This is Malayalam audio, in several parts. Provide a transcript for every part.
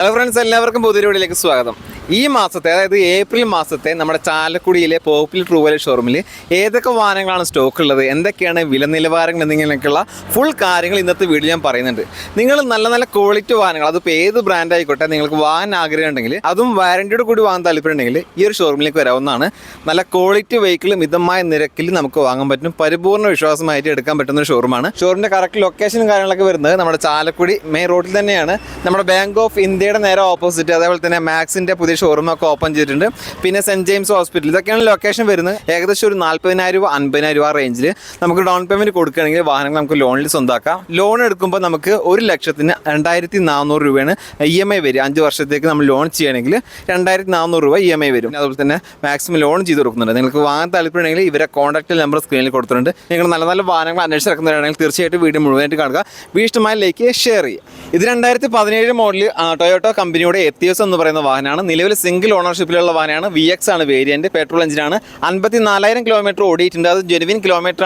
ഹലോ ഫ്രണ്ട്സ് എല്ലാവർക്കും പുതിയ വീഡിയോയിലേക്ക് സ്വാഗതം. ഈ മാസത്തെ അതായത് ഏപ്രിൽ മാസത്തെ നമ്മുടെ ചാലക്കുടിയിലെ പോപ്പുലർ ട്രൂവൽ ഷോറൂമിൽ ഏതൊക്കെ വാഹനങ്ങളാണ് സ്റ്റോക്ക് ഉള്ളത് എന്തൊക്കെയാണ് വില നിലവാരങ്ങൾ എന്നിങ്ങനെയൊക്കെയുള്ള ഫുൾ കാര്യങ്ങൾ ഇന്നത്തെ വീഡിയോ ഞാൻ പറയുന്നുണ്ട്. നിങ്ങൾ നല്ല നല്ല ക്വാളിറ്റി വാഹനങ്ങൾ അതിപ്പോൾ ഏത് ബ്രാൻഡ് ആയിക്കോട്ടെ നിങ്ങൾക്ക് വാങ്ങാൻ ആഗ്രഹം ഉണ്ടെങ്കിൽ അതും വാരണ്ടിയുടെ കൂടി വാങ്ങാൻ താല്പര്യം ഉണ്ടെങ്കിൽ ഈ ഒരു ഷോറൂമിലേക്ക് വരാവുന്നതാണ്. നല്ല ക്വാളിറ്റി വെഹിക്കിൾ മിതമായ നിരക്കിൽ നമുക്ക് വാങ്ങാൻ പറ്റും. പരിപൂർണ വിശ്വാസമായിട്ട് എടുക്കാൻ പറ്റുന്ന ഒരു ഷോറൂമാണ് ഷോറൂമിന്റെ കറക്റ്റ് ലൊക്കേഷനും കാര്യങ്ങളൊക്കെ വരുന്നത് നമ്മുടെ ചാലക്കുടി മെയിൻ റോഡിൽ തന്നെയാണ്. നമ്മുടെ ബാങ്ക് ഓഫ് ഇന്ത്യയുടെ നേരെ ഓപ്പോസിറ്റ് അതേപോലെ തന്നെ മാക്സിന്റെ പുതിയ ഷോറൂം ഒക്കെ ഓപ്പൺ ചെയ്തിട്ടുണ്ട്. പിന്നെ സെന്റ് ജെയിംസ് ഹോസ്പിറ്റൽ. ഇതൊക്കെയാണ് ലൊക്കേഷൻ വരുന്നത്. ഏകദേശം ഒരു നാൽപ്പതിനായിരം രൂപ അൻപതിനായിരം രൂപ റേഞ്ചിൽ നമുക്ക് ഡൗൺ പേയ്മെന്റ് കൊടുക്കുകയാണെങ്കിൽ വാഹനങ്ങൾ നമുക്ക് ലോണിൽ സ്വന്തമാക്കാം ലോൺ എടുക്കുമ്പോൾ നമുക്ക് ഒരു ലക്ഷത്തിന് രണ്ടായിരത്തി നാനൂറ് രൂപയാണ് ഇ എം ഐ വരും അഞ്ച് വർഷത്തേക്ക് നമ്മൾ ലോൺ ചെയ്യണമെങ്കിൽ രണ്ടായിരത്തി നാനൂറ് രൂപ ഇ എം ഐ വരും. അതുപോലെ തന്നെ മാക്സിമം ലോൺ ചെയ്ത് കൊടുക്കുന്നുണ്ട്. നിങ്ങൾക്ക് വാങ്ങാൻ താല്പര്യമുണ്ടെങ്കിൽ ഇവരെ കോൺടാക്ട് നമ്പർ സ്ക്രീനിൽ കൊടുത്തിട്ടുണ്ട്. നിങ്ങൾ നല്ല നല്ല വാഹനങ്ങൾ അന്വേഷിച്ചിറക്കുന്നവരാണെങ്കിൽ തീർച്ചയായിട്ടും വീഡിയോ മുഴുവനായിട്ട് കാണുക. വീഷ്ടമായ ലൈക്ക് ഷെയർ ചെയ്യുക ഇത് രണ്ടായിരത്തി പതിനേഴ് മോഡൽ ടൊയോട്ടോ കമ്പനിയുടെ എത്തിയോസ് എന്ന് പറയുന്ന വാഹനമാണ്. നിലവിൽ സിംഗിൾ ഓണർഷിപ്പിലുള്ള വാഹനമാണ് വി എക്സ് ആണ് വേരിയന്റ് പെട്രോൾ എഞ്ചിനാണ് അൻപത്തി നാലായിരം കിലോമീറ്റർ ഓടിയിട്ടുണ്ട്. അത് ജെനുവിൻ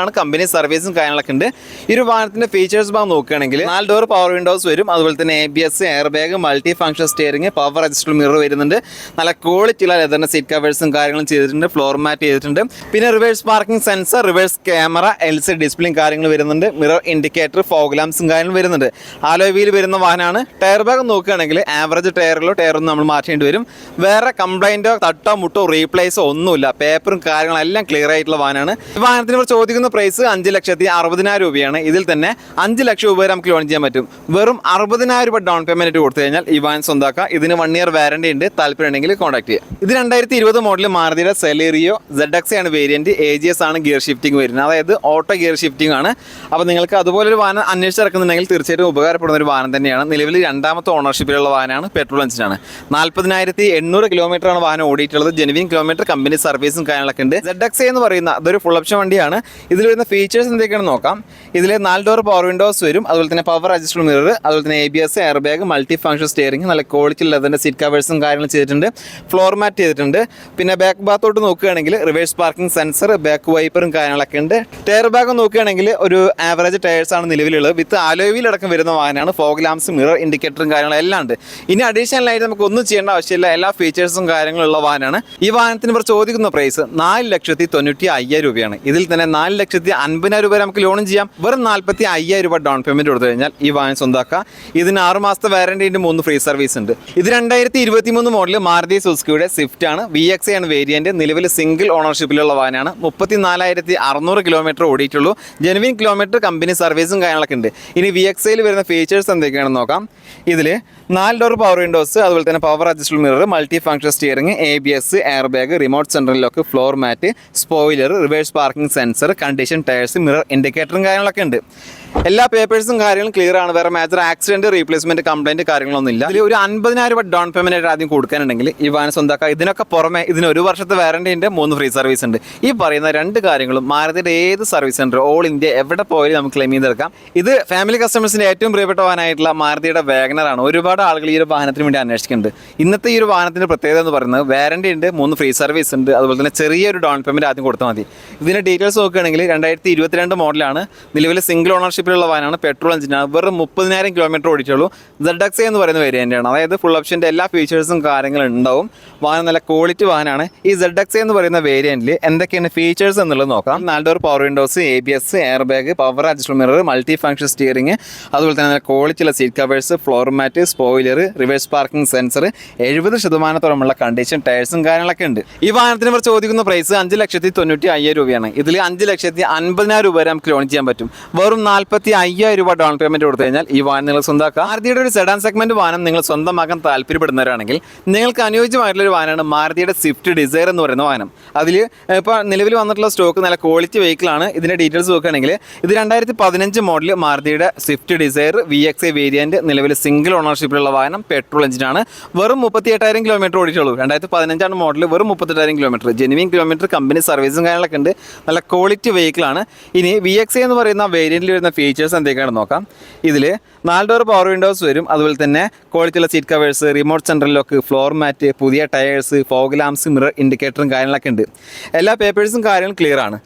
ആണ്. കമ്പനി സർവീസും കാര്യങ്ങളൊക്കെ ഉണ്ട്. ഈ ഒരു വാഹനത്തിന്റെ ഫീച്ചേഴ്സ് ഭാഗം നോക്കുകയാണെങ്കിൽ നാല് ഡോർ പവർ വിൻഡോസ് വരും. അതുപോലെ തന്നെ A B S air bag multi function steering power adjustable mirror വരുന്നുണ്ട് നല്ല ക്വാളിറ്റിയുള്ള ലെതറിന്റെ സീറ്റ് കവേഴ്സും കാര്യങ്ങളും ചെയ്തിട്ടുണ്ട്. ഫ്ലോർ മാറ്റ് ചെയ്തിട്ടുണ്ട്. പിന്നെ reverse parking sensor reverse camera L C ഡിസ്പ്ലേയും കാര്യങ്ങൾ വരുന്നുണ്ട്. മിറർ ഇൻഡിക്കേറ്റർ ഫോഗ് ലാംപ്സും കാര്യങ്ങളും വരുന്നുണ്ട്. ആലോ വീൽ വരുന്ന വാഹനമാണ്. ടയർ ബാഗ് നോക്കുകയാണെങ്കിൽ ആവറേജ് ടയറിലോ ടയറൊന്നും നമ്മൾ മാറ്റേണ്ടി വരും. വേറെ കംപ്ലൈന്റോ തട്ടോ മുട്ടോ റീപ്ലേസോ ഒന്നുമില്ല. പേപ്പറും കാര്യങ്ങളെല്ലാം ക്ലിയർ ആയിട്ടുള്ള വാഹനമാണ് ഈ വാഹനത്തിന് ഇവർ ചോദിക്കുന്ന പ്രൈസ് അഞ്ച് ലക്ഷത്തി അറുപതിനായിരം രൂപയാണ്. ഇതിൽ തന്നെ അഞ്ച് ലക്ഷം രൂപ നമുക്ക് ലോൺ ചെയ്യാൻ പറ്റും. വെറും അറുപതിനായിരം രൂപ ഡൗൺ പേയ്മെന്റ് കൊടുത്തു കഴിഞ്ഞാൽ ഈ വാഹനം സ്വന്തമാക്കാം. ഇതിന് വൺ ഇയർ വാരണ്ടി ഉണ്ട്. താല്പര്യം ഉണ്ടെങ്കിൽ കോൺടാക്ട് ചെയ്യുക ഇത് രണ്ടായിരത്തി ഇരുപത് മോഡൽ മാറുതിയുടെ സെലേറിയോ സെഡ് എക്സ് ആണ് വേരിയന്റ് എ ജി എസ് ആണ് ഗിയർ ഷിഫ്റ്റിംഗ് വരുന്നത്. അതായത് ഓട്ടോ ഗിയർ ഷിഫ്റ്റിംഗ് ആണ്. അപ്പോൾ നിങ്ങൾക്ക് അതുപോലെ ഒരു വാഹനം അന്വേഷിച്ചിറക്കുന്നുണ്ടെങ്കിൽ തീർച്ചയായിട്ടും ഉപകാരപ്പെടുന്ന ഒരു വാഹനം തന്നെയാണ്. നിലവിൽ രണ്ടാമത്തെ ഓണർഷിപ്പിലുള്ള വാഹനമാണ് പെട്രോൾ എഞ്ചിനാണ് നാൽപ്പതിനായിരത്തി എണ്ണൂറ് കിലോമീറ്റർ ആണ് വാഹനം ഓടിയിട്ടുള്ളത്. ജെനുവിൻ കിലോമീറ്റർ കമ്പനി സർവീസും കാര്യങ്ങളൊക്കെ ഉണ്ട്. സെഡ് എക്സ് എന്ന് പറയുന്ന അതൊരു ഫുൾ ഓപ്ഷൻ വണ്ടിയാണ്. ഇതിൽ വരുന്ന ഫീച്ചേഴ്സ് എന്തൊക്കെയാണ് നോക്കാം. ഇതിൽ നാല് ഡോർ പവർ വിൻഡോസ് വരും. അതുപോലെ തന്നെ പവർ അഡ്ജസ്റ്റബിൾ മിറർ അതുപോലെ തന്നെ A B S air bag multi function steering നല്ല ക്വാളിറ്റി ലെതറിന്റെ സീറ്റ് കവേഴ്സും കാര്യങ്ങളും ചെയ്തിട്ടുണ്ട്. ഫ്ലോർ മാറ്റ് ചെയ്തിട്ടുണ്ട്. പിന്നെ ബാക്ക് ഭാഗത്തോട്ട് നോക്കുകയാണെങ്കിൽ റിവേഴ്സ് പാർക്കിംഗ് സെൻസർ ബാക്ക് വൈപ്പറും കാര്യങ്ങളൊക്കെ ഉണ്ട്. ടയർ ബാഗ് നോക്കുകയാണെങ്കിൽ ഒരു ആവറേജ് ടയേഴ്സ് ആണ് നിലവിലുള്ളത്. വിത്ത് ആലോയിൽ അടക്കം വരുന്ന വാഹനമാണ്. ഫോഗ് ലാംസ് മിറർ ഇൻഡിക്കേറ്ററും കാര്യങ്ങളും എല്ലാം ഉണ്ട്. ഇനി അഡീഷണൽ ആയിട്ട് നമുക്ക് ഒന്നും ചെയ്യേണ്ട ആവശ്യമില്ല. എല്ലാ ഫീച്ചേഴ്സും കാര്യങ്ങളും ഉള്ള വാഹനമാണ് ഈ വാഹനത്തിന് ഇവർ ചോദിക്കുന്ന പ്രൈസ് നാല് ലക്ഷത്തി തൊണ്ണൂറ്റി അയ്യായിരം രൂപയാണ്. ഇതിൽ തന്നെ നാല് ലക്ഷത്തി അൻപതിനായിരം രൂപ നമുക്ക് ലോണും ചെയ്യാം. വെറും നാൽപ്പത്തി അയ്യായിരം രൂപ ഡൗൺ പേയ്മെന്റ് കൊടുത്തു കഴിഞ്ഞാൽ ഈ വാഹനം സ്വന്തമാക്കാം ഇതിന് ആറ് മാസത്തെ വാറണ്ടിന്റെ മൂന്ന് ഫ്രീ സർവീസ് ഉണ്ട്. ഇത് രണ്ടായിരത്തി ഇരുപത്തി മൂന്ന് മോഡൽ മാരുതി സുസുക്കിയുടെ സ്വിഫ്റ്റ് ആണ്. വി എക്സ് ആണ് വേരിയന്റ് നിലവിൽ സിംഗിൾ ഓണർഷിപ്പിലുള്ള വാഹനമാണ്. മുപ്പത്തി നാലായിരത്തി അറുന്നൂറ് കിലോമീറ്റർ ഓടിയിട്ടുള്ളൂ. ജെനുവിൻ കിലോമീറ്റർ കമ്പനി സർവീസും കാര്യങ്ങളൊക്കെ ഉണ്ട്. ഇനി വി എക്സ് വരുന്ന ഫീച്ചേഴ്സ് എന്തൊക്കെയാണെന്ന് നോക്കാം. ഇതിൽ നാല് ഡോർ പവർ വിൻഡോസ് അതുപോലെ തന്നെ power adjustable mirror multi function steering A B S air bag remote central lock floor mat spoiler reverse parking sensor condition tyres mirror ഇൻഡിക്കേറ്ററും കാര്യങ്ങളൊക്കെ ഉണ്ട്. എല്ലാ പേപ്പേഴ്സും കാര്യങ്ങളും ക്ലിയർ ആണ്. വേറെ മേജർ ആക്സിഡന്റ് റീപ്ലേസ്മെന്റ് കംപ്ലൈന്റ് കാര്യങ്ങളൊന്നും ഇല്ല ഇതിൽ ഒരു അൻപതിനായിരം രൂപ ഡൗൺ പേയ്മെന്റ് ആയിട്ട് ആദ്യം കൊടുക്കാനുണ്ടെങ്കിൽ ഈ വാഹനം സ്വന്തമാക്കാം. ഇതിനൊക്കെ പുറമെ ഇതിന് ഒരു വർഷത്തെ വാറണ്ടിന്റെ മൂന്ന് ഫ്രീ സർവീസ് ഉണ്ട്. ഈ പറയുന്ന രണ്ട് കാര്യങ്ങളും മാരുതിയുടെ ഏത് സർവീസ് സെന്റർ ഓൾ ഇന്ത്യ എവിടെ പോയാലും നമുക്ക് ക്ലെയിം ചെയ്തെടുക്കാം. ഇത് ഫാമിലി കസ്റ്റമേഴ്സിന് ഏറ്റവും പ്രിയപ്പെട്ട വാഹനമായിട്ടുള്ള മാരുതിയുടെ വാഗനർ ആണ്. ഒരുപാട് ആളുകൾ ഈ ഒരു വാഹനത്തിന് വേണ്ടി അന്വേഷിക്കുന്നുണ്ട്. ഇന്നത്തെ ഈ ഒരു വാഹനത്തിന്റെ പ്രത്യേകത എന്ന് പറയുന്നത് വാറണ്ടി ഉണ്ട് മൂന്ന് ഫ്രീ സർവീസ് ഉണ്ട് അതുപോലെ തന്നെ ചെറിയൊരു ഡൗൺ പേയ്മെന്റ് ആദ്യം കൊടുത്താൽ മതി. ഇതിന്റെ ഡീറ്റെയിൽസ് നോക്കുകയാണെങ്കിൽ രണ്ടായിരത്തി ഇരുപത്തിരണ്ട് മോഡലാണ് നിലവിൽ സിംഗിൾ ഓണർഷിപ്പിലുള്ള വാഹനമാണ് പെട്രോൾ എഞ്ചിനാണ്. വെറും മുപ്പതിനായിരം കിലോമീറ്റർ ഓടിച്ചുള്ളൂ. സെഡ് എക്സ് എന്ന് പറയുന്ന വേരിയന്റാണ് അതായത് ഫുൾ ഓപ്ഷന്റെ എല്ലാ ഫീച്ചേഴ്സും കാര്യങ്ങളും ഉണ്ടാവും. വാഹനം നല്ല ക്വാളിറ്റി വാഹനമാണ്. ഈ സെഡ് എക്സ് എന്ന് പറയുന്ന വേരിയന്റിൽ എന്തൊക്കെയാണ് ഫീച്ചേഴ്സ് എന്നുള്ളത് നോക്കാം. നാല് door power windows A B S air bag power adjust mirror multi function steering അതുപോലെ തന്നെ നല്ല ക്വാളിറ്റിയുള്ള seat covers floor mat spoiler reverse parking sensor എഴുപത് ശതമാനത്തോളമുള്ള കണ്ടീഷൻ ടയർസും കാര്യങ്ങളൊക്കെ ഉണ്ട്. ഈ വാഹനത്തിന് ഇവർ ചോദിക്കുന്ന പ്രൈസ് അഞ്ച് ലക്ഷത്തി തൊണ്ണൂറ്റി അയ്യായിരം രൂപയാണ്. ഇതിൽ അഞ്ച് ലക്ഷത്തി അൻപതിനായിരം രൂപ വരെ നമുക്ക് ലോൺ ചെയ്യാൻ പറ്റും. വെറും നാൽപ്പത്തി അയ്യായിരം രൂപ ഡൗൺ പേയ്മെന്റ് കൊടുത്തു കഴിഞ്ഞാൽ ഈ വാഹനം നിങ്ങൾ സ്വന്തമാക്കാം. മാരുതിയുടെ ഒരു സെഡാൻ സെഗ്മെന്റ് വാഹനം നിങ്ങൾ സ്വന്തമാക്കാൻ താല്പര്യപ്പെടുന്നവരാണെങ്കിൽ നിങ്ങൾക്ക് അനുയോജ്യമായിട്ടുള്ള ഒരു വാഹനമാണ് മാരുതിയുടെ സ്വിഫ്റ്റ് ഡിസയർ എന്ന് പറയുന്ന വാഹനം. അതിൽ ഇപ്പോൾ നിലവിൽ വന്നിട്ടുള്ള സ്റ്റോക്ക് നല്ല ക്വാളിറ്റി വെഹിക്കിൾ ആണ്. ഇതിന്റെ ഡീറ്റെയിൽസ് നോക്കുകയാണെങ്കിൽ ഇത് രണ്ടായിരത്തി പതിനഞ്ച് model മാരുതിയുടെ Swift Dzire V X I variant നിലവിൽ സിംഗിൾ ഓണർഷിപ്പിലുള്ള വാഹനം പെട്രോൾ എഞ്ചിനാണ് വെറും മുപ്പത്തി എട്ടായിരം കിലോമീറ്റർ ഓടിയിട്ടുള്ളൂ. രണ്ടായിരത്തി പതിനഞ്ചാണ് മോഡൽ വെറും മുപ്പത്തെട്ടായിരം കിലോമീറ്റർ ജെനുവിൻ കിലോമീറ്റർ കമ്പനി സർവീസും കാര്യങ്ങളൊക്കെ ഉണ്ട്. നല്ല ക്വാളിറ്റി വെഹിക്കിൾ ആണ്. ഇനി വി എക്സ് എന്ന് പറയുന്ന വേരിയന്റിൽ വരുന്ന ഫീച്ചേഴ്സ് എന്തൊക്കെയാണെന്ന് നോക്കാം. ഇതിൽ നാല് ഡോർ പവർ വിൻഡോസ് വരും. അതുപോലെ തന്നെ ക്വാളിറ്റിയുള്ള seat covers remote central lock floor mat പുതിയ ടയേഴ്സ് ഫോഗ് ലാംസ് മിറർ ഇൻഡിക്കേറ്ററും കാര്യങ്ങളൊക്കെ ഉണ്ട്. എല്ലാ പേപ്പേഴ്സും കാര്യങ്ങളും ക്ലിയർ ആണ്.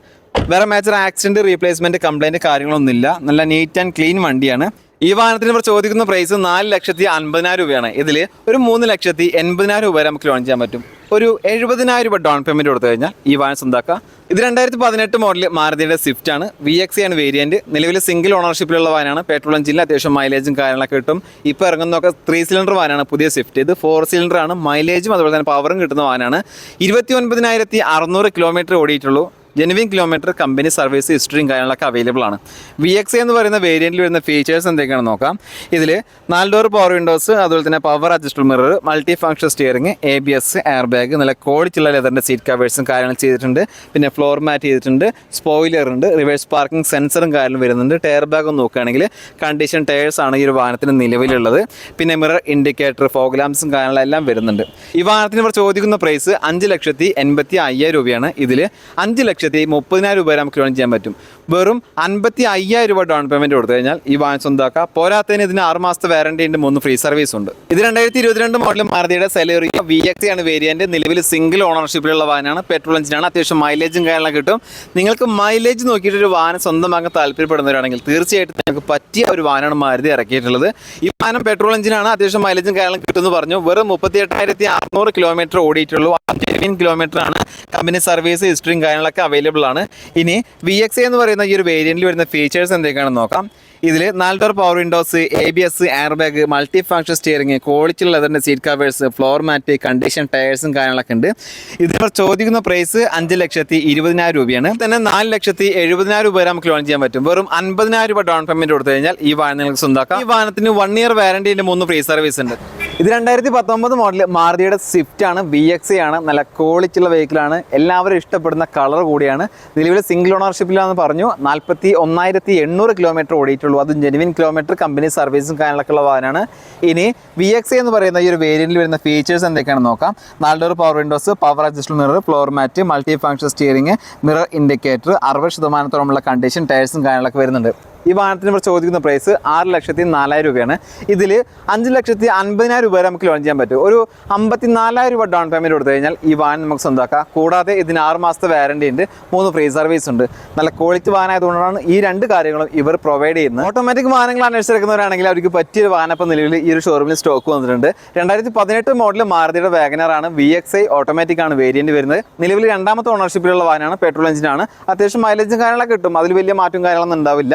വേറെ മേജർ ആക്സിഡന്റ് റീപ്ലേസ്മെന്റ് കംപ്ലൈന്റ് കാര്യങ്ങളൊന്നുമില്ല. നല്ല നീറ്റ് ആൻഡ് ക്ലീൻ വണ്ടിയാണ്. ഈ വാഹനത്തിന് ഇവർ ചോദിക്കുന്ന പ്രൈസ് നാല് ലക്ഷത്തി അൻപതിനായിരം രൂപയാണ്. ഇതിൽ ഒരു മൂന്ന് ലക്ഷത്തി എൺപതിനായിരം രൂപ വരെ നമുക്ക് ലോൺ ചെയ്യാൻ പറ്റും. ഒരു എഴുപതിനായിരം രൂപ ഡൗൺ പേയ്മെന്റ് കൊടുത്തു കഴിഞ്ഞാൽ ഈ വാഹനം സ്വന്താക്കാം ഇത് രണ്ടായിരത്തി പതിനെട്ട് മോഡൽ മാരുതിയുടെ സ്വിഫ്റ്റ് ആണ്. വി എക്സ് ആണ് വേരിയന്റ് നിലവിൽ സിംഗിൾ ഓണർഷിപ്പിലുള്ള വാനാണ് പെട്രോൾ എഞ്ചിനിൽ അത്യാവശ്യം മൈലേജും കാര്യങ്ങളൊക്കെ കിട്ടും. ഇപ്പോൾ ഇറങ്ങുന്നതൊക്കെ ത്രീ സിലിണ്ടർ വാനാണ് പുതിയ സ്വിഫ്റ്റ് ഇത് ഫോർ സിലിണ്ടർ ആണ്. മൈലേജും അതുപോലെ തന്നെ പവറും കിട്ടുന്ന വാനാണ് ഇരുപത്തി ഒൻപതിനായിരത്തി അറുന്നൂറ് കിലോമീറ്റർ ഓടിയിട്ടുള്ളൂ. ജെനുവിൻ കിലോമീറ്റർ കമ്പനി സർവീസ് ഹിസ്റ്ററിയും കാര്യങ്ങളൊക്കെ അവൈലബിൾ ആണ്. വി എക്സ് എന്ന് പറയുന്ന വേരിയന്റിൽ വരുന്ന ഫീച്ചേഴ്സ് എന്തൊക്കെയാണ് നോക്കാം. ഇതിൽ നാല് ഡോർ പവർ വിൻഡോസ് അതുപോലെ തന്നെ power adjustable mirror multi function steering A B S air bag നല്ല ക്വാളിറ്റിയുള്ള ലെതറിന്റെ സീറ്റ് കവേഴ്സും കാര്യങ്ങളും ചെയ്തിട്ടുണ്ട്. പിന്നെ ഫ്ലോർ മാറ്റ് ചെയ്തിട്ടുണ്ട് സ്പോയിലർ ഉണ്ട് റിവേഴ്സ് പാർക്കിംഗ് സെൻസറും കാര്യങ്ങളും വരുന്നുണ്ട്. ടയർ ബാഗ് നോക്കുകയാണെങ്കിൽ കണ്ടീഷൻ ടയേഴ്സ് ആണ് ഈ ഒരു വാഹനത്തിന് നിലവിലുള്ളത്. പിന്നെ മിറർ ഇൻഡിക്കേറ്റർ ഫോഗ് ലാംസും കാര്യങ്ങളും എല്ലാം വരുന്നുണ്ട്. ഈ വാഹനത്തിന് ഇവർ ചോദിക്കുന്ന പ്രൈസ് അഞ്ച് ലക്ഷത്തി എൺപത്തി അയ്യായിരം രൂപയാണ്. ഇതിൽ അഞ്ച് ലക്ഷത്തി മുപ്പതിനായിരം രൂപ നമുക്ക് ലോൺ ചെയ്യാൻ പറ്റും. വെറും അൻപത്തി അയ്യായിരം രൂപ ഡൗൺ പേയ്മെന്റ് കൊടുത്തു കഴിഞ്ഞാൽ ഈ വാഹനം സ്വന്തമാക്കാം പോരാത്തതിന് ഇതിന് ആറ് മാസത്തെ വാറണ്ടി ഉണ്ട് മൂന്ന് ഫ്രീ സർവീസ് ഉണ്ട്. ഇത് രണ്ടായിരത്തി ഇരുപത്തിരണ്ട് മോഡൽ മാരുതിയുടെ സെലേറിയ വി എക്സ് ആണ് വേരിയന്റ് നിലവിൽ സിംഗിൾ ഓണർഷിപ്പിലുള്ള വാഹനമാണ്. പെട്രോൾ എഞ്ചിനാണ് അത്യാവശ്യം മൈലേജും കാര്യങ്ങളൊക്കെ കിട്ടും. നിങ്ങൾക്ക് മൈലേജ് നോക്കിയിട്ട് ഒരു വാഹനം സ്വന്തമാക്കാൻ താല്പര്യപ്പെടുന്നവരാണെങ്കിൽ തീർച്ചയായിട്ടും നിങ്ങൾക്ക് പറ്റിയ ഒരു വാഹനമാണ് മാരുതി ഇറക്കിയിട്ടുള്ളത്. ഈ വാഹനം പെട്രോൾ എഞ്ചിനാണ് അത്യാവശ്യം മൈലേജും കാര്യങ്ങളും കിട്ടുമെന്ന് പറഞ്ഞു. വെറും മുപ്പത്തി എട്ടായിരത്തി അറുന്നൂറ് കിലോമീറ്റർ ഓടിയിട്ടുള്ളൂ. ജെനുവിൻ കിലോമീറ്റർ ആണ്. കമ്പനി സർവീസ് ഹിസ്റ്ററിയും കാര്യങ്ങളൊക്കെ അവൈലബിൾ ആണ്. ഇനി വി എക്സ് എന്ന് പറയുന്ന ഈ ഒരു വേരിയന്റിൽ വരുന്ന ഫീച്ചേഴ്സ് എന്തൊക്കെയാണെന്ന് നോക്കാം. ഇതിൽ നാല് door power windows A B S air bag multi function steering quality ലെതറിന്റെ seat covers floor mat condition ടയേഴ്സും കാര്യങ്ങളൊക്കെ ഉണ്ട്. ഇതിപ്പോൾ ചോദിക്കുന്ന പ്രൈസ് അഞ്ച് ലക്ഷത്തി ഇരുപതിനായിരം രൂപയാണ്. തന്നെ നാല് ലക്ഷത്തി എഴുപതിനായിരം രൂപ വരെ നമുക്ക് ലോൺ ചെയ്യാൻ പറ്റും. വെറും അൻപതിനായിരം രൂപ ഡൗൺ പേയ്മെന്റ് കൊടുത്തു കഴിഞ്ഞാൽ ഈ വാഹനം നിങ്ങൾക്ക് സ്വന്തമാക്കാം ഈ വാഹനത്തിന് വൺ ഇയർ വാറണ്ടിന്റെ മൂന്ന് ഫ്രീ സർവീസ് ഉണ്ട്. ഇത് രണ്ടായിരത്തി പത്തൊമ്പത് മോഡൽ മാരുതിയുടെ സ്വിഫ്റ്റ് ആണ് വി എക്സ് ആണ് നല്ല ക്വാളിറ്റി ഉള്ള വെഹിക്കിളാണ് എല്ലാവരും ഇഷ്ടപ്പെടുന്ന കളർ കൂടിയാണ്. നിലവിൽ സിംഗിൾ ഓണർഷിപ്പിലാണെന്ന് പറഞ്ഞു. നാൽപ്പത്തി ഒന്നായിരത്തി എണ്ണൂറ് കിലോമീറ്റർ ഓടിയിട്ടുള്ളൂ. അതും ജെനുവിൻ കിലോമീറ്റർ കമ്പനി സർവീസും കാര്യങ്ങളൊക്കെ ഉള്ള വാഹനമാണ്. ഇനി വി എക്സ് എന്ന് പറയുന്ന ഈ ഒരു വേരിയന്റിൽ വരുന്ന ഫീച്ചേഴ്സ് എന്തൊക്കെയാണെന്ന് നോക്കാം. നാല് door power windows power adjust mirror floor mat multi function steering mirror indicator അറുപത് ശതമാനത്തോളമുള്ള കണ്ടീഷൻ ടയർസും കാര്യങ്ങളൊക്കെ വരുന്നുണ്ട്. ഈ വാഹനത്തിന് ഇവിടെ ചോദിക്കുന്ന പ്രൈസ് ആറ് ലക്ഷത്തി നാലായിരം രൂപയാണ്. ഇതിൽ അഞ്ച് ലക്ഷത്തി അൻപതിനായിരം രൂപ നമുക്ക് ലോൺ ചെയ്യാൻ പറ്റും. ഒരു അമ്പത്തി നാലായിരം രൂപ ഡൗൺ പേയ്മെന്റ് കൊടുത്തു കഴിഞ്ഞാൽ ഈ വാഹനം നമുക്ക് സ്വന്തമാക്കാം. കൂടാതെ ഇതിന് ആറ് മാസത്തെ വാറണ്ടി ഉണ്ട് മൂന്ന് ഫ്രീ സർവീസ് ഉണ്ട്. നല്ല ക്വാളിറ്റി വാഹനമായതുകൊണ്ടാണ് ഈ രണ്ട് കാര്യങ്ങളും ഇവർ പ്രൊവൈഡ് ചെയ്യുന്നത്. ഓട്ടോമാറ്റിക് വാഹനങ്ങൾ അന്വേഷിച്ചെടുക്കുന്നവരാണെങ്കിൽ അവർക്ക് പറ്റിയൊരു വാഹനം ഇപ്പോൾ നിലവിൽ ഈ ഒരു ഷോറൂമിൽ സ്റ്റോക്ക് വന്നിട്ടുണ്ട്. രണ്ടായിരത്തി പതിനെട്ട് മോഡൽ മാരുതിയുടെ വാഗനർ ആണ്. വി എക്സ് ഐ ഓട്ടോമാറ്റിക് ആണ് വേരിയന്റ് വരുന്നത്. നിലവിൽ രണ്ടാമത്തെ ഓണർഷിപ്പിലുള്ള വാഹനമാണ് പെട്രോൾ എഞ്ചിനാണ് അത്യാവശ്യം മൈലേജും കാര്യങ്ങളൊക്കെ കിട്ടും. അതിൽ വലിയ മാറ്റവും കാര്യങ്ങളൊന്നും ഉണ്ടാവില്ല.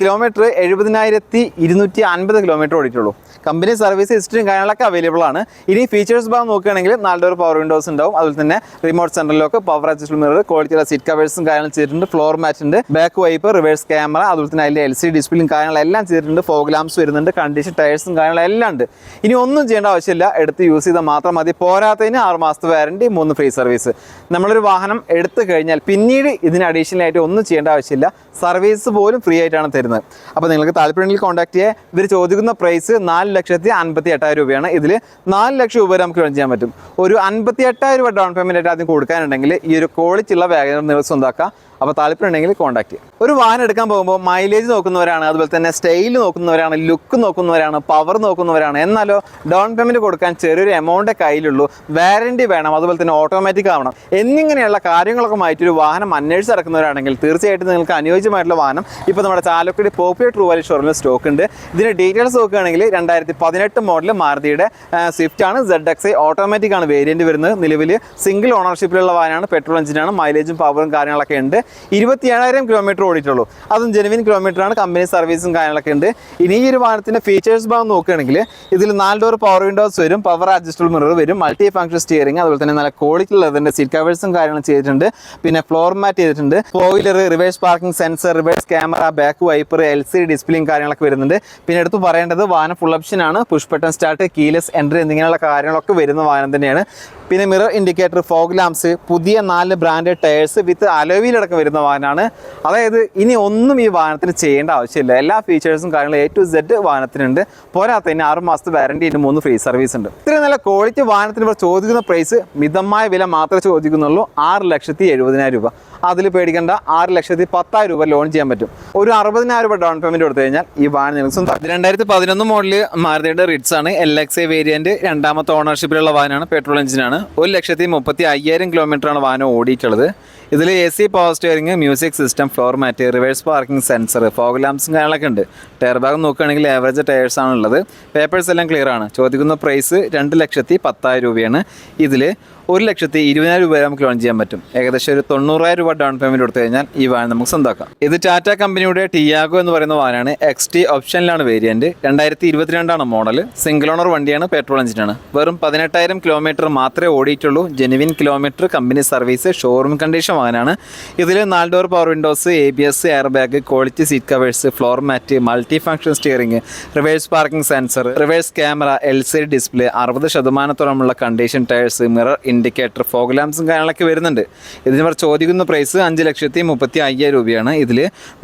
കിലോമീറ്റർ എഴുപതിനായിരത്തി ഇരുന്നൂറ്റി അൻപത് കിലോമീറ്റർ ഓടിയിട്ടുള്ളൂ. കമ്പനി സർവീസ് ഹിസ്റ്ററിയും കാര്യങ്ങളൊക്കെ അവൈലബിൾ ആണ്. ഇനി ഫീച്ചേഴ്സ് ഭാഗം നോക്കുകയാണെങ്കിൽ നാല് ഡോർ പവർ വിൻഡോസ് ഉണ്ടാവും. അതുപോലെ തന്നെ റിമോട്ട് സെന്ററിലൊക്കെ പവർ അഡ്ജസ്റ്റ് മിറർ ക്വാളിറ്റിയുള്ള സീറ്റ് കവേഴ്സും കാര്യങ്ങളും ചെയ്തിട്ടുണ്ട്. ഫ്ലോർ മാറ്റ് ഉണ്ട് ബാക്ക് വൈപ്പ് റിവേഴ്സ് ക്യാമറ അതുപോലെ തന്നെ അതിന്റെ എൽ സി ഡിസ്പ്ലേയും കാര്യങ്ങളെല്ലാം ചെയ്തിട്ടുണ്ട്. ഫോഗ് ലാംസ് വരുന്നുണ്ട് കണ്ടീഷൻ ടയേഴ്സും കാര്യങ്ങളും എല്ലാം ഉണ്ട്. ഇനി ഒന്നും ചെയ്യേണ്ട ആവശ്യമില്ല. എടുത്ത് യൂസ് ചെയ്താൽ മാത്രം മതി. പോരാത്തതിന് ആറ് മാസത്തെ വാരണ്ടി മൂന്ന് ഫ്രീ സർവീസ് നമ്മളൊരു വാഹനം എടുത്തു കഴിഞ്ഞാൽ പിന്നീട് ഇതിന് അഡീഷണൽ ആയിട്ട് ഒന്നും ചെയ്യേണ്ട ആവശ്യമില്ല. സർവീസ് പോലും ഫ്രീ ആയിട്ടാണ് തരുന്നത്. അപ്പോൾ നിങ്ങൾക്ക് താല്പര്യമെങ്കിൽ കോൺടാക്ട് ചെയ്യുക ഇവർ ചോദിക്കുന്ന പ്രൈസ് നാല് ലക്ഷത്തി അൻപത്തി എട്ടായിരം രൂപയാണ്. ഇതിൽ നാല് ലക്ഷം രൂപ നമുക്ക് ചെയ്യാൻ പറ്റും. ഒരു അൻപത്തി എട്ടായിരം രൂപ ഡൗൺ പേയ്മെന്റ് ആയിട്ട് ആദ്യം കൊടുക്കാനുണ്ടെങ്കിൽ ഈ ഒരു ക്വാളിറ്റി ഉള്ള വാഗനർ നിങ്ങൾ സ്വന്തമാക്കാം അപ്പോൾ താല്പര്യം ഉണ്ടെങ്കിൽ കോൺടാക്ട് ചെയ്യാം. ഒരു വാഹനം എടുക്കാൻ പോകുമ്പോൾ മൈലേജ് നോക്കുന്നവരാണ് അതുപോലെ തന്നെ സ്റ്റൈൽ നോക്കുന്നവരാണ് ലുക്ക് നോക്കുന്നവരാണ് പവർ നോക്കുന്നവരാണ്. എന്നാലോ ഡൗൺ പേയ്മെന്റ് കൊടുക്കാൻ ചെറിയൊരു എമൗണ്ട് കയ്യിലുള്ളൂ വാറണ്ടി വേണം അതുപോലെ തന്നെ ഓട്ടോമാറ്റിക് ആവണം. എന്നിങ്ങനെയുള്ള കാര്യങ്ങളൊക്കെ ഒരു വാഹനം അന്വേഷിച്ച് ഇറക്കുന്നവരാണെങ്കിൽ തീർച്ചയായിട്ടും നിങ്ങൾക്ക് അനുയോജ്യമായിട്ടുള്ള വാഹനം ഇപ്പോൾ നമ്മുടെ ചാലക്കുടി പോപ്പുലർ ട്രൂ വാലി ഷോറൂമിൽ സ്റ്റോക്ക് ഉണ്ട്. ഇതിന് ഡീറ്റെയിൽസ് നോക്കുകയാണെങ്കിൽ രണ്ടായിരത്തി പതിനെട്ട് മോഡൽ മാരുതിയുടെ സ്വിഫ്റ്റ് ആണ് സെഡ് എക്സ് ഐ ഓട്ടോമാറ്റിക് ആണ് വേരിയന്റ് വരുന്നത്. നിലവിൽ സിംഗിൾ ഓണർഷിപ്പിലുള്ള വാഹനമാണ് പെട്രോൾ എഞ്ചിനാണ് മൈലേജും പവറും കാര്യങ്ങളൊക്കെ ഉണ്ട്. ഇരുപത്തി ഏഴായിരം കിലോമീറ്റർ ഓടിയിട്ടുള്ളൂ. അതും ജെനുവിൻ ആണ്. കമ്പനി സർവീസും കാര്യങ്ങളൊക്കെ ഉണ്ട്. ഇനി ഈ ഒരു വാഹനത്തിന്റെ ഫീച്ചേഴ്സ് ഭാഗം നോക്കുകയാണെങ്കിൽ ഇതിൽ നാല് ഡോർ പവർ വിൻഡോസ് വരും പവർ അഡ്ജസ്റ്റബിൾ മിറർ വരും മൾട്ടി ഫംഗ്ഷൻ സ്റ്റിയറിംഗ് അതുപോലെ തന്നെ നല്ല ക്വാളിറ്റി ഉള്ള അതിന്റെ സീറ്റ് കവേഴ്സും കാര്യങ്ങളും ചെയ്തിട്ടുണ്ട്. പിന്നെ ഫ്ലോർ മാറ്റ് ചെയ്തിട്ടുണ്ട്. Spoiler reverse parking sensor reverse camera back wiper L C ഡിസ്പ്ലേയും കാര്യങ്ങളൊക്കെ വരുന്നുണ്ട്. പിന്നെ എടുത്ത് പറയേണ്ടത് വാഹനം ഫുൾ ഓപ്ഷൻ ആണ്. Push button start keyless entry എന്നിങ്ങനെയുള്ള കാര്യങ്ങളൊക്കെ വരുന്ന വാഹനം തന്നെയാണ്. പിന്നെ മിറർ ഇൻഡിക്കേറ്റർ ഫോഗ് ലാംപ്സ് പുതിയ നാല് ബ്രാൻഡ് ടയേഴ്സ് വിത്ത് അലോവിയിലടക്കം വരുന്ന വാഹനമാണ്. അതായത് ഇനി ഒന്നും ഈ വാഹനത്തിന് ചെയ്യേണ്ട ആവശ്യമില്ല. എല്ലാ ഫീച്ചേഴ്സും കാര്യങ്ങളും എ ടു സെഡ് വാഹനത്തിനുണ്ട്. പോരാത്തതിന് ആറ് മാസത്തെ വാരണ്ടി ഇതിന് മൂന്ന് ഫ്രീ സർവീസ് ഉണ്ട്. ഇത്രയും നല്ല ക്വാളിറ്റി വാഹനത്തിന് ചോദിക്കുന്ന പ്രൈസ് മിതമായ വില മാത്രമേ ചോദിക്കുന്നുള്ളൂ. ആറ് ലക്ഷത്തി എഴുപതിനായിരം രൂപ. അതിൽ പേടിക്കേണ്ട ആറ് ലക്ഷത്തി പത്തായിരം രൂപ ലോൺ ചെയ്യാൻ പറ്റും. ഒരു അറുപതിനായിരം രൂപ ഡൗൺ പേയ്മെന്റ് കൊടുത്തു കഴിഞ്ഞാൽ ഈ വാഹനം നിങ്ങൾക്ക് രണ്ടായിരത്തി പതിനൊന്ന് മോഡൽ മാരുതിയുടെ റിറ്റ്സ് ആണ്. എൽ എക്സ് എ വേരിയന്റ് രണ്ടാമത്തെ ഓണർഷിപ്പിലുള്ള വാഹനമാണ്. പെട്രോൾ എഞ്ചിനാണ് ഒരു ലക്ഷത്തി മുപ്പത്തി അയ്യായിരം കിലോമീറ്ററാണ് വാഹനം ഓടിയിട്ടുള്ളത്. ഇതിൽ A C power steering music system floor mat reverse parking sensor fog ലാംപ്സും കാര്യങ്ങളൊക്കെ ഉണ്ട്. ടയർ ഭാഗം നോക്കുകയാണെങ്കിൽ ആവറേജ് ടയേഴ്സ് ആണുള്ളത് പേപ്പേഴ്സ് എല്ലാം ക്ലിയർ ആണ്. ചോദിക്കുന്ന പ്രൈസ് രണ്ട് ലക്ഷത്തി പത്തായിരം രൂപയാണ്. ഇതിൽ ഒരു ലക്ഷത്തി ഇരുപതിനായിരം രൂപ നമുക്ക് ലോൺ ചെയ്യാൻ പറ്റും. ഏകദേശം ഒരു തൊണ്ണൂറായിരം രൂപ ഡൗൺ പേയ്മെന്റ് കൊടുത്തു കഴിഞ്ഞാൽ ഈ വാഹനം നമുക്ക് സ്വന്തമാക്കാം ഇത് ടാറ്റ കമ്പനിയുടെ ടിയാഗോ എന്ന് പറയുന്ന വാഹനമാണ്. എക്സ് ടി ഓപ്ഷനിലാണ് വേരിയന്റ് രണ്ടായിരത്തി ഇരുപത്തിരണ്ടാണ് മോഡൽ സിംഗിൾ ഓണർ വണ്ടിയാണ് പെട്രോൾ എഞ്ചിനാണ് വെറും പതിനെട്ടായിരം കിലോമീറ്റർ മാത്രമേ ഓടിയിട്ടുള്ളൂ. Genuine kilometre company service showroom condition വാഹനമാണ്. ഇതിൽ നാല് door power windows A B S air bag quality seat covers floor mat multi function steering reverse parking sensor reverse camera L C D display അറുപത് ശതമാനത്തോളമുള്ള condition tyres mirror indicator fog ലാംപ്സും കാര്യങ്ങളൊക്കെ വരുന്നുണ്ട്. ഇതിന് ഇവർ ചോദിക്കുന്ന പ്രൈസ് അഞ്ച് ലക്ഷത്തി മുപ്പത്തി അയ്യായിരം രൂപയാണ്. ഇതിൽ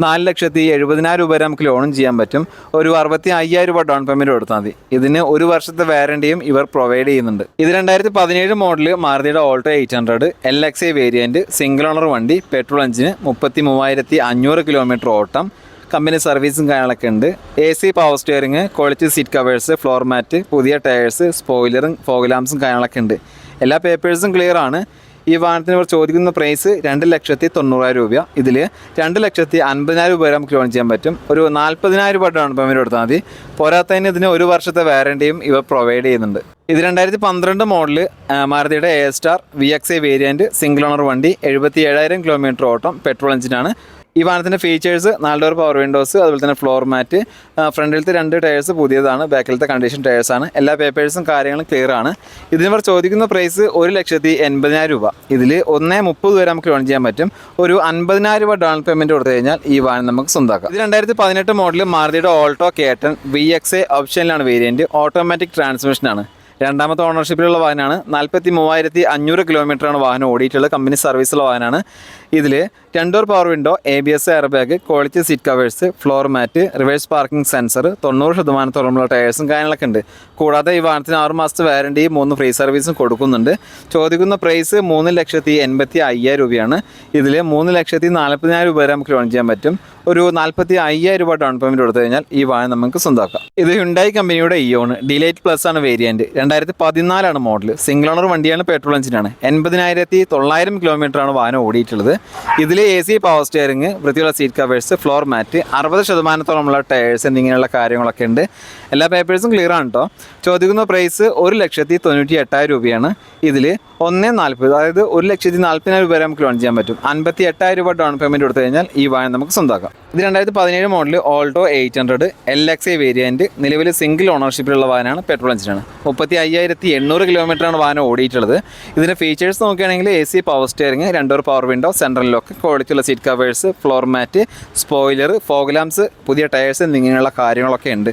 നാല് ലക്ഷത്തി എഴുപതിനായിരം രൂപ വരെ നമുക്ക് ലോണും ചെയ്യാൻ പറ്റും. ഒരു അറുപത്തി അയ്യായിരം രൂപ ഡൗൺ പേയ്മെന്റ് കൊടുത്താൽ മതി. ഇതിന് ഒരു വർഷത്തെ വാറണ്ടിയും ഇവർ പ്രൊവൈഡ് ചെയ്യുന്നുണ്ട്. ഇത് രണ്ടായിരത്തി പതിനേഴ് model മാരുതിയുടെ Alto eight hundred L X I variant single owner വണ്ടി പെട്രോൾ എഞ്ചിന് മുപ്പത്തി മൂവായിരത്തി അഞ്ഞൂറ് കിലോമീറ്റർ ഓട്ടം കമ്പനി സർവീസും കാര്യങ്ങളൊക്കെ ഉണ്ട്. A C power steering quality seat covers floor mat പുതിയ ടയേഴ്സ് സ്പോയിലറും ഫോഗ്ലാംസും കാര്യങ്ങളൊക്കെ ഉണ്ട്. എല്ലാ പേപ്പേഴ്സും ക്ലിയർ ആണ്. ഈ വാഹനത്തിന് ഇവർ ചോദിക്കുന്ന പ്രൈസ് രണ്ട് ലക്ഷത്തി തൊണ്ണൂറായിരം രൂപ ഇതിൽ രണ്ട് ലക്ഷത്തി അൻപതിനായിരം രൂപ വരെ നമുക്ക് ലോൺ ചെയ്യാൻ പറ്റും. ഒരു നാൽപ്പതിനായിരം രൂപ ഡൗൺ പേയ്മെന്റ് കൊടുത്താൽ മതി. പോരാത്തതിന് ഇതിന് ഒരു വർഷത്തെ വാറണ്ടിയും ഇവർ പ്രൊവൈഡ് ചെയ്യുന്നുണ്ട്. ഇത് രണ്ടായിരത്തി പന്ത്രണ്ട് model മാരുതിയുടെ A star V X I variant single owner വണ്ടി എഴുപത്തി ഏഴായിരം കിലോമീറ്റർ ഓട്ടം പെട്രോൾ എഞ്ചിനാണ് ഈ വാഹനത്തിന്റെ ഫീച്ചേഴ്സ് നാല് ഡോർ പവർ വിൻഡോസ് അതുപോലെ തന്നെ ഫ്ലോർ മാറ്റ് ഫ്രണ്ടിലത്തെ രണ്ട് ടയേഴ്സ് പുതിയതാണ് ബാക്കിലത്തെ കണ്ടീഷൻ ടയേഴ്സ് ആണ്. എല്ലാ പേപ്പേഴ്സും കാര്യങ്ങളും ക്ലിയർ ആണ്. ഇതിന് ഇവർ ചോദിക്കുന്ന പ്രൈസ് ഒരു ലക്ഷത്തി എൺപതിനായിരം രൂപ. ഇതിൽ ഒന്നേ മുപ്പത് വരെ നമുക്ക് ലോൺ ചെയ്യാൻ പറ്റും. ഒരു അൻപതിനായിരം രൂപ ഡൗൺ പേയ്മെന്റ് കൊടുത്തു കഴിഞ്ഞാൽ ഈ വാഹനം നമുക്ക് സ്വന്തമാക്കാം ഇത് രണ്ടായിരത്തി പതിനെട്ട് model മാരുതിയുടെ Alto K ten V X A ഓപ്ഷനിലാണ് വേരിയന്റ് ഓട്ടോമാറ്റിക് ട്രാൻസ്മിഷനാണ് രണ്ടാമത്തെ ഓണർഷിപ്പിലുള്ള വാഹനമാണ് നാൽപ്പത്തി മൂവായിരത്തി അഞ്ഞൂറ് കിലോമീറ്ററാണ് വാഹനം ഓടിയിട്ടുള്ളത്. കമ്പനി സർവീസുള്ള വാഹനമാണ് ഇതിൽ രണ്ടോർ power window A B S air bag quality seat covers floor mat reverse parking sensor തൊണ്ണൂറ് ശതമാനത്തോളമുള്ള ടയേഴ്സും കാര്യങ്ങളൊക്കെ ഉണ്ട്. കൂടാതെ ഈ വാഹനത്തിന് ആറ് മാസത്തെ വാറണ്ടി മൂന്ന് ഫ്രീ സർവീസും കൊടുക്കുന്നുണ്ട്. ചോദിക്കുന്ന പ്രൈസ് മൂന്ന് ലക്ഷത്തി എൺപത്തി അയ്യായിരം രൂപയാണ്. ഇതിൽ മൂന്ന് ലക്ഷത്തി നാൽപ്പതിനായിരം രൂപ വരെ നമുക്ക് ലോൺ ചെയ്യാൻ പറ്റും. ഒരു നാൽപ്പത്തി അയ്യായിരം രൂപ ഡൗൺ പേയ്മെന്റ് കൊടുത്തു കഴിഞ്ഞാൽ ഈ വാഹനം നമുക്ക് സ്വന്തമാക്കാം ഇത് ഹുണ്ടായി കമ്പനിയുടെ ഇയോൺ ഡിലൈറ്റ് പ്ലസ് ആണ് വേരിയന്റ് രണ്ടായിരത്തി പതിനാലാണ് മോഡൽ സിംഗിൾ ഓണർ വണ്ടിയാണ് പെട്രോൾ എഞ്ചിനാണ് എൺപതിനായിരത്തി തൊള്ളായിരം കിലോമീറ്റർ ആണ് വാഹനം ഓടിയിട്ടുള്ളത്. ഇതിൽ എ സി പവർ സ്റ്റിയറിംഗ് വൃത്തിയുള്ള സീറ്റ് കവേഴ്സ് ഫ്ലോർ മാറ്റ് അറുപത് ശതമാനത്തോളമുള്ള ടയേഴ്സ് എന്നിങ്ങനെയുള്ള കാര്യങ്ങളൊക്കെ ഉണ്ട്. എല്ലാ പേപ്പേഴ്സും ക്ലിയർ ആണ് കേട്ടോ ചോദിക്കുന്ന പ്രൈസ് ഒരു ലക്ഷത്തി തൊണ്ണൂറ്റി എട്ടായിരം രൂപയാണ്. ഇതിൽ ഒന്ന് നാൽപ്പത് അതായത് ഒരു ലക്ഷത്തി നാൽപ്പതിനായിരം രൂപ വരെ നമുക്ക് ലോൺ ചെയ്യാൻ പറ്റും. അൻപത്തി എട്ടായിരം രൂപ ഡൗൺ പേയ്മെന്റ് കൊടുത്തു കഴിഞ്ഞാൽ ഈ വാഹനം നമുക്ക് സ്വന്തമാക്കാം. ഇത് രണ്ടായിരത്തി പതിനേഴ് model Alto eight hundred L X I variant നിലവിൽ സിംഗിൾ ഓണർഷിപ്പിലുള്ള വാഹനമാണ് പെട്രോൾ എഞ്ചിനാണ് മുപ്പത്തി അയ്യായിരത്തി എണ്ണൂറ് കിലോമീറ്ററാണ് വാഹനം ഓടിയിട്ടുള്ളത്. ഇതിന്റെ ഫീച്ചേഴ്സ് നോക്കുകയാണെങ്കിൽ എ സി പവർ സ്റ്റിയറിംഗ് രണ്ടോർ പവർ വിൻഡോ സെൻട്രൽ ലോക്ക് ക്വാളിറ്റിയുള്ള seat covers floor mat spoiler fog lamps പുതിയ ടയേഴ്സ് എന്നിങ്ങനെയുള്ള കാര്യങ്ങളൊക്കെ ഉണ്ട്.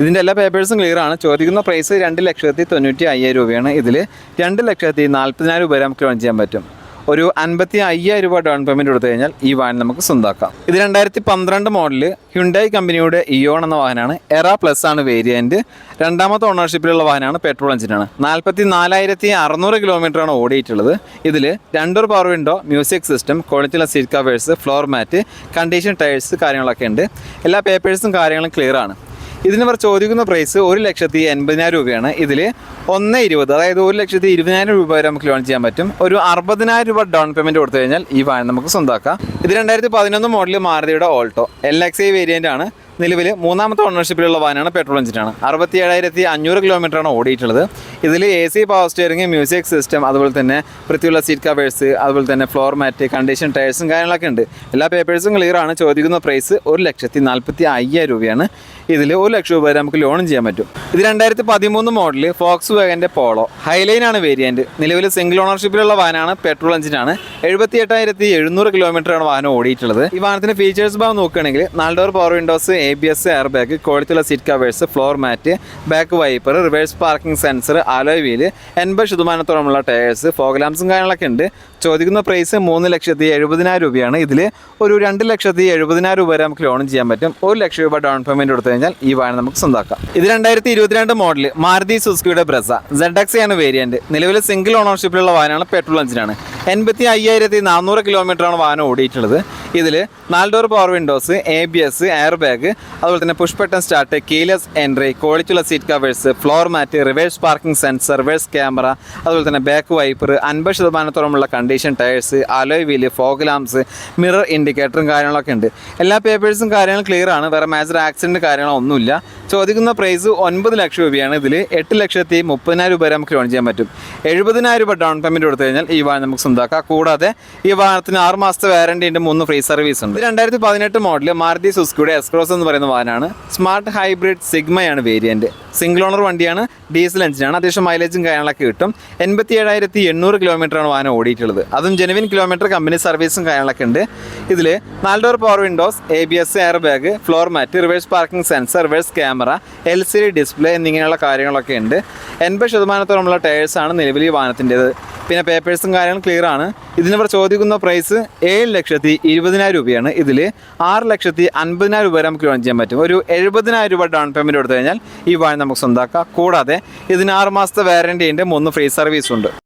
ഇതിന്റെ എല്ലാ പേപ്പേഴ്സും ക്ലിയർ ആണ്. ചോദിക്കുന്ന പ്രൈസ് രണ്ട് ലക്ഷത്തി തൊണ്ണൂറ്റി അയ്യായിരം രൂപയാണ് ഇതിൽ രണ്ട് ലക്ഷത്തി നാൽപ്പതിനായിരം രൂപ വരെ നമുക്ക് ലോൺ ചെയ്യാൻ പറ്റും. ഒരു അൻപത്തി അയ്യായിരം രൂപ ഡൗൺ പേയ്മെന്റ് കൊടുത്തു കഴിഞ്ഞാൽ ഈ വാൻ നമുക്ക് സ്വന്താക്കാം. ഇത് രണ്ടായിരത്തി പന്ത്രണ്ട് മോഡൽ ഹ്യുണ്ടായി കമ്പനിയുടെ ഇയോൺ എന്ന വാഹനമാണ്. എറ പ്ലസ് ആണ് വേരിയന്റ് രണ്ടാമത്തെ ഓണർഷിപ്പിലുള്ള വാഹനമാണ് പെട്രോൾ എഞ്ചിനാണ് നാൽപ്പത്തി നാലായിരത്തി അറുന്നൂറ് കിലോമീറ്ററാണ് ഓടിയിട്ടുള്ളത്. ഇതിൽ രണ്ടൊരു പവർ വിൻഡോ മ്യൂസിക് സിസ്റ്റം ക്വാളിറ്റിയുള്ള seat covers floor mat condition tyres കാര്യങ്ങളൊക്കെ ഉണ്ട്. എല്ലാ പേപ്പേഴ്സും കാര്യങ്ങളും ക്ലിയർ ആണ്. ഇതിന് ഇവർ ചോദിക്കുന്ന പ്രൈസ് ഒരു ലക്ഷത്തി എൺപതിനായിരം രൂപയാണ്. ഇതിൽ ഒന്ന് ഇരുപത് അതായത് ഒരു ലക്ഷത്തി ഇരുപതിനായിരം രൂപ വരെ നമുക്ക് ലോൺ ചെയ്യാൻ പറ്റും. ഒരു അറുപതിനായിരം രൂപ ഡൗൺ പേയ്മെന്റ് കൊടുത്തു കഴിഞ്ഞാൽ ഈ വാഹനം നമുക്ക് സ്വന്തമാക്കാം ഇത് രണ്ടായിരത്തി പതിനൊന്ന് model മാരുതിയുടെ Alto L X I variant ആണ്. നിലവിൽ മൂന്നാമത്തെ ഓണർഷിപ്പിലുള്ള വാഹനമാണ് പെട്രോൾ എഞ്ചിനാണ് അറുപത്തി ഏഴായിരത്തി അഞ്ഞൂറ് കിലോമീറ്ററാണ് ഓടിയിട്ടുള്ളത്. ഇതിൽ A C power steering music system അതുപോലെ തന്നെ വൃത്തിയുള്ള സീറ്റ് കവേഴ്സ് അതുപോലെ തന്നെ ഫ്ലോർ മാറ്റ് കണ്ടീഷൻ ടയേഴ്സും കാര്യങ്ങളൊക്കെ ഉണ്ട്. എല്ലാ പേപ്പേഴ്സും ക്ലിയർ ആണ്. ചോദിക്കുന്ന പ്രൈസ് ഒരു ലക്ഷത്തി നാൽപ്പത്തി അയ്യായിരം രൂപയാണ്. ഇതിൽ ഒരു ലക്ഷം രൂപ വരെ നമുക്ക് ലോണും ചെയ്യാൻ പറ്റും. ഇത് രണ്ടായിരത്തി പതിമൂന്ന് മോഡൽ ഫോക്സ് വാഗന്റെ പോളോ ഹൈലൈൻ ആണ് വേരിയന്റ് നിലവിൽ സിംഗിൾ ഓണർഷിപ്പിലുള്ള വാഹനമാണ് പെട്രോൾ എഞ്ചിനാണ് എഴുപത്തി എട്ടായിരത്തി എഴുന്നൂറ് കിലോമീറ്ററാണ് വാഹനം ഓടിയിട്ടുള്ളത്. ഈ വാഹനത്തിന്റെ ഫീച്ചേഴ്സ് ഭാഗം നോക്കുകയാണെങ്കിൽ നാല് door power windows A B S air bag ക്വാളിറ്റിയുള്ള seat covers floor mat back wiper reverse parking sensor alloy wheel എൺപത് ശതമാനത്തോളമുള്ള ടയേഴ്സ് ഫോഗ്ലാംസും കാര്യങ്ങളൊക്കെ ഉണ്ട്. ചോദിക്കുന്ന പ്രൈസ് മൂന്ന് ലക്ഷത്തി എഴുപതിനായിരം രൂപയാണ്. ഇതിൽ ഒരു രണ്ട് ലക്ഷത്തി എഴുപതിനായിരം രൂപ വരെ നമുക്ക് ലോൺ ചെയ്യാൻ പറ്റും. ഒരു ലക്ഷം രൂപ ഡൗൺ പേയ്മെന്റ് കൊടുത്തു കഴിഞ്ഞാൽ ഈ വാഹനം നമുക്ക് സ്വന്തമാക്കാം ഇത് രണ്ടായിരത്തി ഇരുപത്തിരണ്ട് മോഡൽ മാരുതി സുസുക്കിയുടെ ബ്രസ സെഡ് എക്സ് ആണ് വേരിയന്റ് നിലവിൽ സിംഗിൾ ഓണർഷിപ്പിലുള്ള വാഹനമാണ് പെട്രോൾ എഞ്ചിനാണ് എൺപത്തി അയ്യായിരത്തി നാനൂറ് കിലോമീറ്ററാണ് വാഹനം ഓടിയിട്ടുള്ളത്. ഇതിൽ നാല് door power windows A B S air bag അതുപോലെ തന്നെ push button start keyless entry ക്വാളിറ്റിയുള്ള seat covers floor mat reverse parking sensor reverse camera അതുപോലെ തന്നെ ബാക്ക് വൈപ്പർ അൻപത് ശതമാനത്തോളമുള്ള condition tyres alloy wheel fog lamps mirror ഇൻഡിക്കേറ്ററും കാര്യങ്ങളൊക്കെ ഉണ്ട്. എല്ലാ പേപ്പേഴ്സും കാര്യങ്ങളും ക്ലിയർ ആണ്. വേറെ മേജർ ആക്സിഡന്റ് കാര്യങ്ങളോ ഒന്നുമില്ല. ചോദിക്കുന്ന പ്രൈസ് ഒൻപത് ലക്ഷം രൂപയാണ്. ഇതിൽ എട്ട് ലക്ഷത്തി മുപ്പതിനായിരം രൂപ വരെ നമുക്ക് ലോൺ ചെയ്യാൻ പറ്റും. എഴുപതിനായിരം രൂപ ഡൗൺ പേയ്മെന്റ് കൊടുത്തു കഴിഞ്ഞാൽ ഈ വാഹനം നമുക്ക് സ്വന്തമാക്കാം കൂടാതെ ഈ വാഹനത്തിന് ആറ് മാസത്തെ വാറണ്ടി ഉണ്ട് മൂന്ന് ഫ്രീ സർവീസ് ഉണ്ട്. രണ്ടായിരത്തി പതിനെട്ട് മോഡൽ മാരുതി സുസ്കിയുടെ എക്സ്ക്രോസ് എന്ന് പറയുന്ന വാഹനമാണ്. സ്മാർട്ട് ഹൈബ്രിഡ് സിഗ്മയാണ് വേരിയന്റ് സിംഗിൾ ഓണർ വണ്ടിയാണ് ഡീസൽ എഞ്ചിനാണ് അത്യാവശ്യം മൈലേജും കാര്യങ്ങളൊക്കെ കിട്ടും. എൺപത്തി ഏഴായിരത്തി എണ്ണൂറ് കിലോമീറ്ററാണ് വാഹനം ഓടിയിട്ടുള്ളത്. അതും ജെനുവിൻ കിലോമീറ്റർ കമ്പനി സർവീസും കാര്യങ്ങളൊക്കെ ഉണ്ട്. ഇതിൽ നാല് door power windows A B S air bag floor mat reverse parking sensor reverse camera L C D display എന്നിങ്ങനെയുള്ള കാര്യങ്ങളൊക്കെ ഉണ്ട്. എൺപത് ശതമാനത്തോളമുള്ള ടയേഴ്സാണ് നിലവിൽ ഈ വാഹനത്തിന്റെത്. പിന്നെ പേപ്പേഴ്സും കാര്യങ്ങളും ക്ലിയർ ആണ്. ഇതിനിവർ ചോദിക്കുന്ന പ്രൈസ് ഏഴ് ലക്ഷത്തി ഇരുപതിനായിരം രൂപയാണ്. ഇതിൽ ആറ് ലക്ഷത്തി അൻപതിനായിരം രൂപ വരെ നമുക്ക് ലോൺ ചെയ്യാൻ പറ്റും. ഒരു എഴുപതിനായിരം രൂപ ഡൗൺ പേയ്മെന്റ് കൊടുത്തു കഴിഞ്ഞാൽ ഈ വാഹനം നമുക്ക് സ്വന്തമാക്കാം കൂടാതെ ഇതിന് ആറ് മാസത്തെ വാറന്റി ഉണ്ട്. മൂന്ന് ഫ്രീ സർവീസ് ഉണ്ട്.